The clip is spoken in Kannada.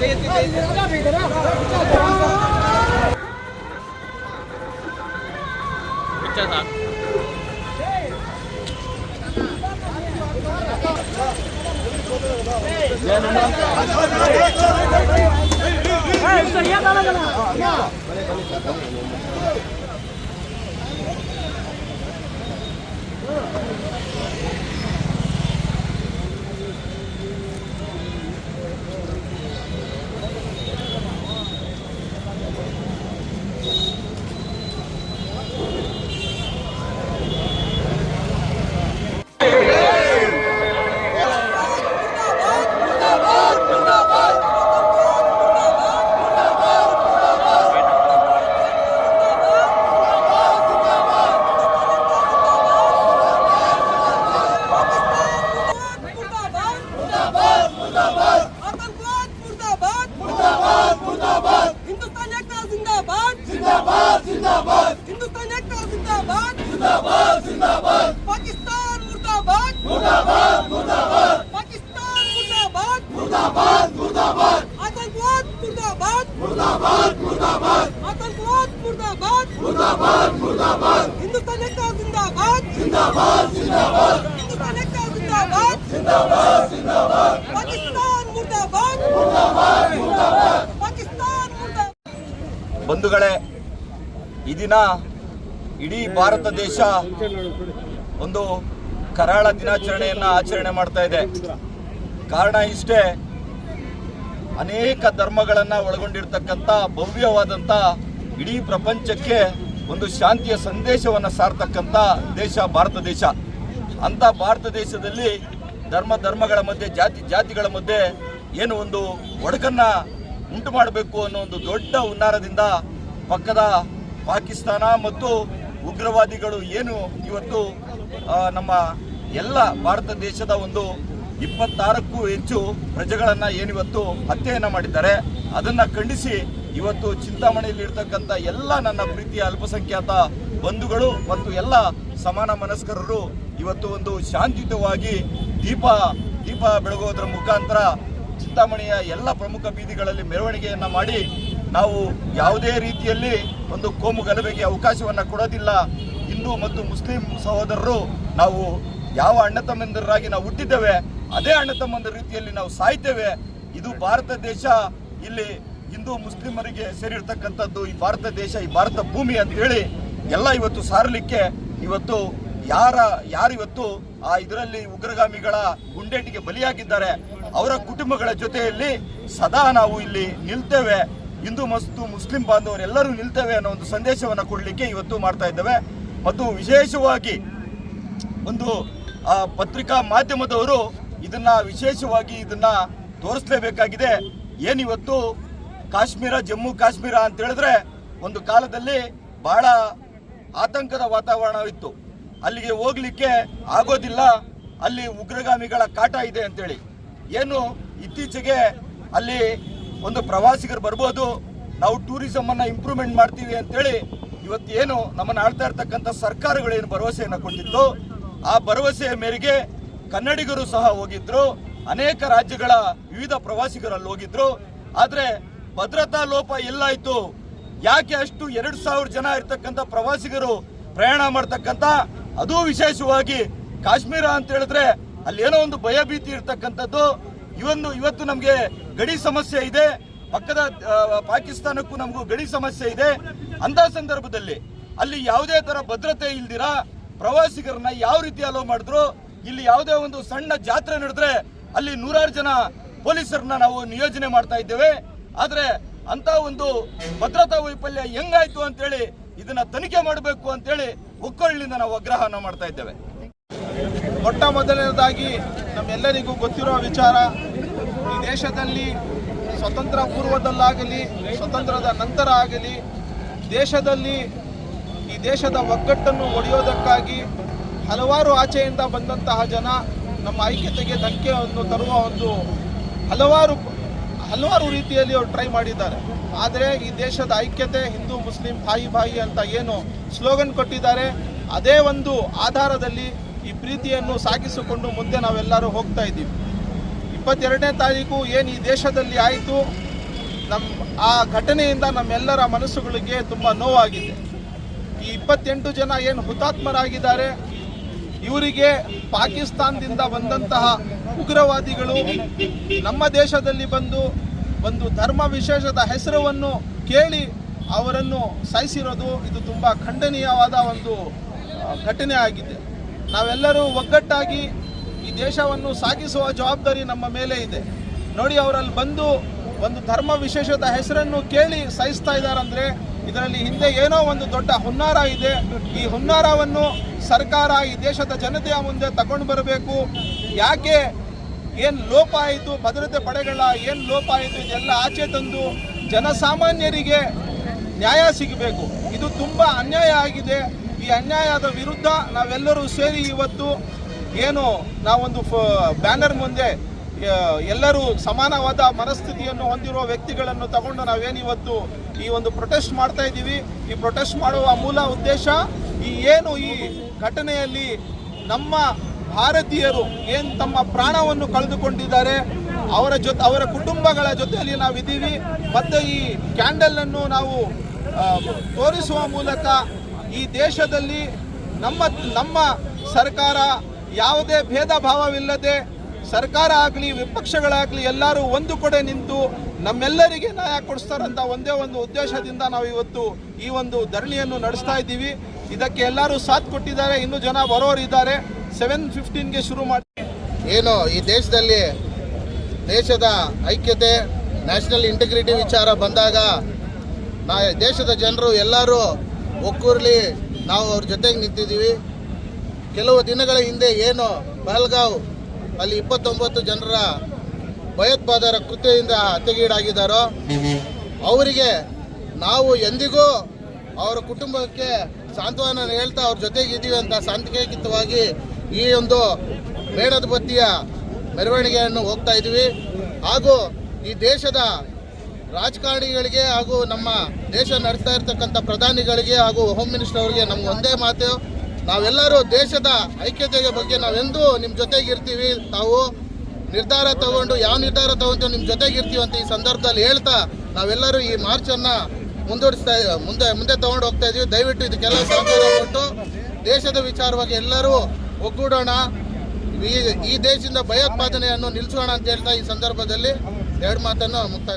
Yeah. जिंदाबाद हिंदुस्तान एकता जिंदाबाद जिंदाबाद जिंदाबाद पाकिस्तान मुर्दाबाद मुर्दाबाद मुर्दाबाद पाकिस्तान मुर्दाबाद मुर्दाबाद मुर्दाबाद आतंकवाद मुर्दाबाद मुर्दाबाद मुर्दाबाद आतंकवाद मुर्दाबाद मुर्दाबाद मुर्दाबाद हिंदुस्तान एकता जिंदाबाद जिंदाबाद जिंदाबाद हिंदुस्तान एकता जिंदाबाद जिंदाबाद जिंदाबाद पाकिस्तान मुर्दाबाद मुर्दाबाद मुर्दाबाद पाकिस्तान मुर्दाबाद बंधुಗಳೇ ಈ ದಿನ ಇಡೀ ಭಾರತ ದೇಶ ಒಂದು ಕರಾಳ ದಿನಾಚರಣೆಯನ್ನ ಆಚರಣೆ ಮಾಡ್ತಾ ಇದೆ. ಕಾರಣ ಇಷ್ಟೇ, ಅನೇಕ ಧರ್ಮಗಳನ್ನ ಒಳಗೊಂಡಿರ್ತಕ್ಕಂಥ ಭವ್ಯವಾದಂಥ ಇಡೀ ಪ್ರಪಂಚಕ್ಕೆ ಒಂದು ಶಾಂತಿಯ ಸಂದೇಶವನ್ನು ಸಾರ್ತಕ್ಕಂಥ ದೇಶ ಭಾರತ ದೇಶ. ಅಂತ ಭಾರತ ದೇಶದಲ್ಲಿ ಧರ್ಮ ಧರ್ಮಗಳ ಮಧ್ಯೆ, ಜಾತಿ ಜಾತಿಗಳ ಮಧ್ಯೆ ಏನು ಒಂದು ಒಡಕನ್ನ ಉಂಟು ಮಾಡಬೇಕು ಅನ್ನೋ ಒಂದು ದೊಡ್ಡ ಹುನ್ನಾರದಿಂದ ಪಕ್ಕದ ಪಾಕಿಸ್ತಾನ ಮತ್ತು ಉಗ್ರವಾದಿಗಳು ಏನು ಇವತ್ತು ನಮ್ಮ ಎಲ್ಲ ಭಾರತ ದೇಶದ ಒಂದು ಇಪ್ಪತ್ತಾರಕ್ಕೂ ಹೆಚ್ಚು ಪ್ರಜೆಗಳನ್ನ ಏನಿವತ್ತು ಹತ್ಯೆಯನ್ನ ಮಾಡಿದ್ದಾರೆ. ಅದನ್ನ ಖಂಡಿಸಿ ಇವತ್ತು ಚಿಂತಾಮಣಿಯಲ್ಲಿ ಇರ್ತಕ್ಕಂಥ ಎಲ್ಲ ನನ್ನ ಪ್ರೀತಿಯ ಅಲ್ಪಸಂಖ್ಯಾತ ಬಂಧುಗಳು ಮತ್ತು ಎಲ್ಲ ಸಮಾನ ಮನಸ್ಕರರು ಇವತ್ತು ಒಂದು ಶಾಂತಿಯುತವಾಗಿ ದೀಪ ದೀಪ ಬೆಳಗೋದ್ರ ಮುಖಾಂತರ ಚಿಂತಾಮಣಿಯ ಎಲ್ಲ ಪ್ರಮುಖ ಬೀದಿಗಳಲ್ಲಿ ಮೆರವಣಿಗೆಯನ್ನ ಮಾಡಿ ನಾವು ಯಾವುದೇ ರೀತಿಯಲ್ಲಿ ಒಂದು ಕೋಮು ಗಲಭೆಗೆ ಅವಕಾಶವನ್ನು ಕೊಡೋದಿಲ್ಲ. ಹಿಂದೂ ಮತ್ತು ಮುಸ್ಲಿಂ ಸಹೋದರರು ನಾವು ಯಾವ ಅಣ್ಣ ತಮ್ಮಂದರಾಗಿ ನಾವು ಹುಟ್ಟಿದ್ದೇವೆ, ಅದೇ ಅಣ್ಣ ತಮ್ಮಂದಿರ ರೀತಿಯಲ್ಲಿ ನಾವು ಸಾಯ್ತೇವೆ. ಇದು ಭಾರತ ದೇಶ. ಇಲ್ಲಿ ಹಿಂದೂ ಮುಸ್ಲಿಮರಿಗೆ ಸೇರಿರ್ತಕ್ಕಂಥದ್ದು ಈ ಭಾರತ ದೇಶ, ಈ ಭಾರತ ಭೂಮಿ ಅಂತ ಹೇಳಿ ಎಲ್ಲ ಇವತ್ತು ಸಾರಲಿಕ್ಕೆ ಇವತ್ತು ಯಾರ ಯಾರಿವತ್ತು ಆ ಇದರಲ್ಲಿ ಉಗ್ರಗಾಮಿಗಳ ಗುಂಡೇಟಿಗೆ ಬಲಿಯಾಗಿದ್ದಾರೆ. ಅವರ ಕುಟುಂಬಗಳ ಜೊತೆಯಲ್ಲಿ ಸದಾ ನಾವು ಇಲ್ಲಿ ನಿಲ್ತೇವೆ. ಹಿಂದೂ ಮಸ್ತು ಮುಸ್ಲಿಂ ಬಾಂಧವರೆಲ್ಲರೂ ನಿಲ್ತೇವೆ ಅನ್ನೋ ಒಂದು ಸಂದೇಶವನ್ನು ಕೊಡಲಿಕ್ಕೆ ಇವತ್ತು ಮಾಡ್ತಾ ಇದ್ದೇವೆ. ಮತ್ತು ವಿಶೇಷವಾಗಿ ಒಂದು ಪತ್ರಿಕಾ ಮಾಧ್ಯಮದವರು ಇದನ್ನ ವಿಶೇಷವಾಗಿ ಇದನ್ನ ತೋರಿಸಲೇಬೇಕಾಗಿದೆ. ಏನಿವತ್ತು ಕಾಶ್ಮೀರ, ಜಮ್ಮು ಕಾಶ್ಮೀರ ಅಂತ ಹೇಳಿದ್ರೆ ಒಂದು ಕಾಲದಲ್ಲಿ ಬಹಳ ಆತಂಕದ ವಾತಾವರಣವಿತ್ತು ಅಲ್ಲಿಗೆ ಹೋಗ್ಲಿಕ್ಕೆ ಆಗೋದಿಲ್ಲ. ಅಲ್ಲಿ ಉಗ್ರಗಾಮಿಗಳ ಕಾಟ ಇದೆ ಅಂತೇಳಿ. ಏನು ಇತ್ತೀಚೆಗೆ ಅಲ್ಲಿ ಒಂದು ಪ್ರವಾಸಿಗರು ಬರ್ಬೋದು, ನಾವು ಟೂರಿಸಂ ಅನ್ನ ಇಂಪ್ರೂವ್ಮೆಂಟ್ ಮಾಡ್ತೀವಿ ಅಂತೇಳಿ ಏನು ನಮ್ಮನ್ನ ಆಳ್ತಾ ಇರ್ತಕ್ಕಂಥ ಸರ್ಕಾರಗಳೇನು ಭರವಸೆಯನ್ನು ಕೊಟ್ಟಿತ್ತು ಆ ಭರವಸೆಯ ಮೇರೆಗೆ ಕನ್ನಡಿಗರು ಸಹ ಹೋಗಿದ್ರು, ಅನೇಕ ರಾಜ್ಯಗಳ ವಿವಿಧ ಪ್ರವಾಸಿಗರು ಅಲ್ಲಿ ಹೋಗಿದ್ರು. ಆದರೆ ಭದ್ರತಾ ಲೋಪ ಎಲ್ಲಾಯ್ತು ಯಾಕೆ ಅಷ್ಟು ಎರಡು ಸಾವಿರ ಜನ ಇರ್ತಕ್ಕಂಥ ಪ್ರವಾಸಿಗರು ಪ್ರಯಾಣ ಮಾಡ್ತಕ್ಕಂಥ? ಅದು ವಿಶೇಷವಾಗಿ ಕಾಶ್ಮೀರ ಅಂತ ಹೇಳಿದ್ರೆ ಅಲ್ಲಿ ಏನೋ ಒಂದು ಭಯಭೀತಿ ಇರ್ತಕ್ಕಂಥದ್ದು. ಇವನ್ನು ಇವತ್ತು ನಮಗೆ ಗಡಿ ಸಮಸ್ಯೆ ಇದೆ. ಪಕ್ಕದ ಪಾಕಿಸ್ತಾನಕ್ಕೂ ನಮಗೂ ಗಡಿ ಸಮಸ್ಯೆ ಇದೆ. ಅಂತ ಸಂದರ್ಭದಲ್ಲಿ ಅಲ್ಲಿ ಯಾವುದೇ ತರ ಭದ್ರತೆ ಇಲ್ದಿರ? ಪ್ರವಾಸಿಗರನ್ನ ಯಾವ ರೀತಿ ಅಲೋ ಮಾಡಿದ್ರು? ಇಲ್ಲಿ ಯಾವುದೇ ಒಂದು ಸಣ್ಣ ಜಾತ್ರೆ ನಡೆದ್ರೆ ಅಲ್ಲಿ ನೂರಾರು ಜನ ಪೊಲೀಸರನ್ನ ನಾವು ನಿಯೋಜನೆ ಮಾಡ್ತಾ ಇದ್ದೇವೆ. ಆದ್ರೆ ಅಂತ ಒಂದು ಭದ್ರತಾ ವೈಫಲ್ಯ ಹೆಂಗಾಯ್ತು ಅಂತೇಳಿ ಇದನ್ನ ತನಿಖೆ ಮಾಡಬೇಕು ಅಂತೇಳಿ ಒಕ್ಕೊಳ್ಳಿಂದ ನಾವು ಆಗ್ರಹನ ಮಾಡ್ತಾ ಇದ್ದೇವೆ. ಮೊಟ್ಟ ಮೊದಲನೇದಾಗಿ ನಮ್ಮೆಲ್ಲರಿಗೂ ಗೊತ್ತಿರೋ ವಿಚಾರ ಈ ದೇಶದಲ್ಲಿ ಸ್ವತಂತ್ರ ಪೂರ್ವದಲ್ಲಾಗಲಿ, ಸ್ವತಂತ್ರದ ನಂತರ ಆಗಲಿ, ದೇಶದಲ್ಲಿ ಈ ದೇಶದ ಒಗ್ಗಟ್ಟನ್ನು ಒಡೆಯೋದಕ್ಕಾಗಿ ಹಲವಾರು ಆಚೆಯಿಂದ ಬಂದಂತಹ ಜನ ನಮ್ಮ ಐಕ್ಯತೆಗೆ ಧಕ್ಕೆಯನ್ನು ತರುವ ಒಂದು ಹಲವಾರು ಹಲವಾರು ರೀತಿಯಲ್ಲಿ ಅವರು ಟ್ರೈ ಮಾಡಿದ್ದಾರೆ. ಆದರೆ ಈ ದೇಶದ ಐಕ್ಯತೆ ಹಿಂದೂ, ಮುಸ್ಲಿಂ, ಭಾಯಿ ಭಾಯಿ ಅಂತ ಏನು ಸ್ಲೋಗನ್ ಕೊಟ್ಟಿದ್ದಾರೆ, ಅದೇ ಒಂದು ಆಧಾರದಲ್ಲಿ ಈ ಪ್ರೀತಿಯನ್ನು ಸಾಗಿಸಿಕೊಂಡು ಮುಂದೆ ನಾವೆಲ್ಲರೂ ಹೋಗ್ತಾ ಇದ್ದೀವಿ. ಇಪ್ಪತ್ತೆರಡನೇ ತಾರೀಕು ಏನು ಈ ದೇಶದಲ್ಲಿ ಆಯಿತು ನಮ್ಮ ಆ ಘಟನೆಯಿಂದ ನಮ್ಮೆಲ್ಲರ ಮನಸ್ಸುಗಳಿಗೆ ತುಂಬ ನೋವಾಗಿದೆ. ಈ ಇಪ್ಪತ್ತೆಂಟು ಜನ ಏನು ಹುತಾತ್ಮರಾಗಿದ್ದಾರೆ, ಇವರಿಗೆ ಪಾಕಿಸ್ತಾನದಿಂದ ಬಂದಂತಹ ಉಗ್ರವಾದಿಗಳು ನಮ್ಮ ದೇಶದಲ್ಲಿ ಬಂದು ಒಂದು ಧರ್ಮ ವಿಶೇಷದ ಹೆಸರನ್ನು ಕೇಳಿ ಅವರನ್ನು ಸಾಯಿಸಿರೋದು ಇದು ತುಂಬ ಖಂಡನೀಯವಾದ ಒಂದು ಘಟನೆ ಆಗಿದೆ. ನಾವೆಲ್ಲರೂ ಒಗ್ಗಟ್ಟಾಗಿ ದೇಶವನ್ನು ಸಾಗಿಸುವ ಜವಾಬ್ದಾರಿ ನಮ್ಮ ಮೇಲೆ ಇದೆ. ನೋಡಿ, ಅವರಲ್ಲಿ ಬಂದು ಒಂದು ಧರ್ಮ ವಿಶೇಷದ ಹೆಸರನ್ನು ಕೇಳಿ ಸಹಿಸ್ತಾ ಇದ್ದಾರಂದ್ರೆ ಇದರಲ್ಲಿ ಹಿಂದೆ ಏನೋ ಒಂದು ದೊಡ್ಡ ಹುನ್ನಾರ ಇದೆ. ಈ ಹುನ್ನಾರವನ್ನು ಸರ್ಕಾರ, ಈ ದೇಶದ ಜನತೆಯ ಮುಂದೆ ತಗೊಂಡು ಬರಬೇಕು. ಯಾಕೆ? ಏನು ಲೋಪ ಆಯಿತು? ಭದ್ರತೆ ಪಡೆಗಳ ಏನು ಲೋಪ ಆಯಿತು? ಇದೆಲ್ಲ ಆಚೆ ತಂದು ಜನಸಾಮಾನ್ಯರಿಗೆ ನ್ಯಾಯ ಸಿಗಬೇಕು. ಇದು ತುಂಬ ಅನ್ಯಾಯ ಆಗಿದೆ. ಈ ಅನ್ಯಾಯದ ವಿರುದ್ಧ ನಾವೆಲ್ಲರೂ ಸೇರಿ ಇವತ್ತು ಏನು ನಾವೊಂದು ಬ್ಯಾನರ್ ಮುಂದೆ ಎಲ್ಲರೂ ಸಮಾನವಾದ ಮನಸ್ಥಿತಿಯನ್ನು ಹೊಂದಿರುವ ವ್ಯಕ್ತಿಗಳನ್ನು ತಗೊಂಡು ನಾವೇನಿವತ್ತು ಈ ಒಂದು ಪ್ರೊಟೆಸ್ಟ್ ಮಾಡ್ತಾ ಇದ್ದೀವಿ. ಈ ಪ್ರೊಟೆಸ್ಟ್ ಮಾಡುವ ಮೂಲ ಉದ್ದೇಶ ಈ ಏನು ಈ ಘಟನೆಯಲ್ಲಿ ನಮ್ಮ ಭಾರತೀಯರು ಏನು ತಮ್ಮ ಪ್ರಾಣವನ್ನು ಕಳೆದುಕೊಂಡಿದ್ದಾರೆ, ಅವರ ಜೊತೆ, ಅವರ ಕುಟುಂಬಗಳ ಜೊತೆಯಲ್ಲಿ ನಾವಿದ್ದೀವಿ. ಮತ್ತು ಈ ಕ್ಯಾಂಡಲನ್ನು ನಾವು ತೋರಿಸುವ ಮೂಲಕ ಈ ದೇಶದಲ್ಲಿ ನಮ್ಮ ನಮ್ಮ ಸರ್ಕಾರ ಯಾವುದೇ ಭೇದ ಭಾವವಿಲ್ಲದೆ ಸರ್ಕಾರ ಆಗಲಿ, ವಿಪಕ್ಷಗಳಾಗಲಿ ಎಲ್ಲರೂ ಒಂದು ಕಡೆ ನಿಂತು ನಮ್ಮೆಲ್ಲರಿಗೆ ನ್ಯಾಯ ಕೊಡಿಸ್ತಾರಂತ ಒಂದೇ ಒಂದು ಉದ್ದೇಶದಿಂದ ನಾವು ಇವತ್ತು ಈ ಒಂದು ಧರಣಿಯನ್ನು ನಡೆಸ್ತಾ ಇದ್ದೀವಿ. ಇದಕ್ಕೆ ಎಲ್ಲರೂ ಸಾಥ್ ಕೊಟ್ಟಿದ್ದಾರೆ. ಇನ್ನೂ ಜನ ಬರೋರು ಇದ್ದಾರೆ. ಸೆವೆನ್ ಫಿಫ್ಟೀನ್ಗೆ ಶುರು ಮಾಡಿ. ಏನು, ಈ ದೇಶದಲ್ಲಿ ದೇಶದ ಐಕ್ಯತೆ ನ್ಯಾಷನಲ್ ಇಂಟಿಗ್ರಿಟಿ ವಿಚಾರ ಬಂದಾಗ ನಾ, ದೇಶದ ಜನರು ಎಲ್ಲರೂ ಒಕ್ಕೂರ್ಲಿ ನಾವು ಅವ್ರ ಜೊತೆಗೆ ನಿಂತಿದ್ದೀವಿ. ಕೆಲವು ದಿನಗಳ ಹಿಂದೆ ಏನು ಪಹಲ್ಗಾವ್ ಅಲ್ಲಿ ಇಪ್ಪತ್ತೊಂಬತ್ತು ಜನರ ಭಯೋತ್ಪಾದರ ಕೃತ್ಯದಿಂದ ಹತ್ಯೆಗೀಡಾಗಿದ್ದಾರೋ, ಅವರಿಗೆ ನಾವು ಎಂದಿಗೂ ಅವರ ಕುಟುಂಬಕ್ಕೆ ಸಾಂತ್ವನ ಹೇಳ್ತಾ ಅವ್ರ ಜೊತೆಗೆ ಇದ್ದೀವಿ ಅಂತ ಸಾಂತ್ವಯಿಕವಾಗಿ ಈ ಒಂದು ಮೇಣದ ಬತ್ತಿಯ ಮೆರವಣಿಗೆಯನ್ನು ಹೋಗ್ತಾ ಇದ್ದೀವಿ ಹಾಗೂ ಈ ದೇಶದ ರಾಜಕಾರಣಿಗಳಿಗೆ ಹಾಗೂ ನಮ್ಮ ದೇಶ ನಡೆಸ್ತಾ ಇರ್ತಕ್ಕಂಥ ಪ್ರಧಾನಿಗಳಿಗೆ ಹಾಗೂ ಹೋಮ್ ಮಿನಿಸ್ಟರ್ ಅವರಿಗೆ ನಮ್ಗೆ ಒಂದೇ ಮಾತು ನಾವೆಲ್ಲರೂ ದೇಶದ ಐಕ್ಯತೆಯ ಬಗ್ಗೆ ನಾವೆಂದೂ ನಿಮ್ಮ ಜೊತೆಗೆ ಇರ್ತೀವಿ ತಾವು ನಿರ್ಧಾರ ತಗೊಂಡು ಯಾವ ನಿರ್ಧಾರ ತಗೊಂತೀವಿ ನಿಮ್ಮ ಜೊತೆಗೆ ಇರ್ತೀವಿ ಅಂತ ಈ ಸಂದರ್ಭದಲ್ಲಿ ಹೇಳ್ತಾ ನಾವೆಲ್ಲರೂ ಈ ಮಾರ್ಚನ್ನು ಮುಂದೂಡಿಸ್ತಾ ಮುಂದೆ ಮುಂದೆ ತಗೊಂಡು ಹೋಗ್ತಾ ಇದೀವಿ. ದಯವಿಟ್ಟು ಇದಕ್ಕೆಲ್ಲ ಸಹಕಾರ ಕೊಟ್ಟು ದೇಶದ ವಿಚಾರವಾಗಿ ಎಲ್ಲರೂ ಒಗ್ಗೂಡೋಣ. ಈ ಈ ದೇಶದಿಂದ ಭಯೋತ್ಪಾದನೆಯನ್ನು ನಿಲ್ಲಿಸೋಣ ಅಂತ ಹೇಳ್ತಾ ಈ ಸಂದರ್ಭದಲ್ಲಿ ಎರಡು ಮಾತನ್ನು ಮುಕ್ತಾಯ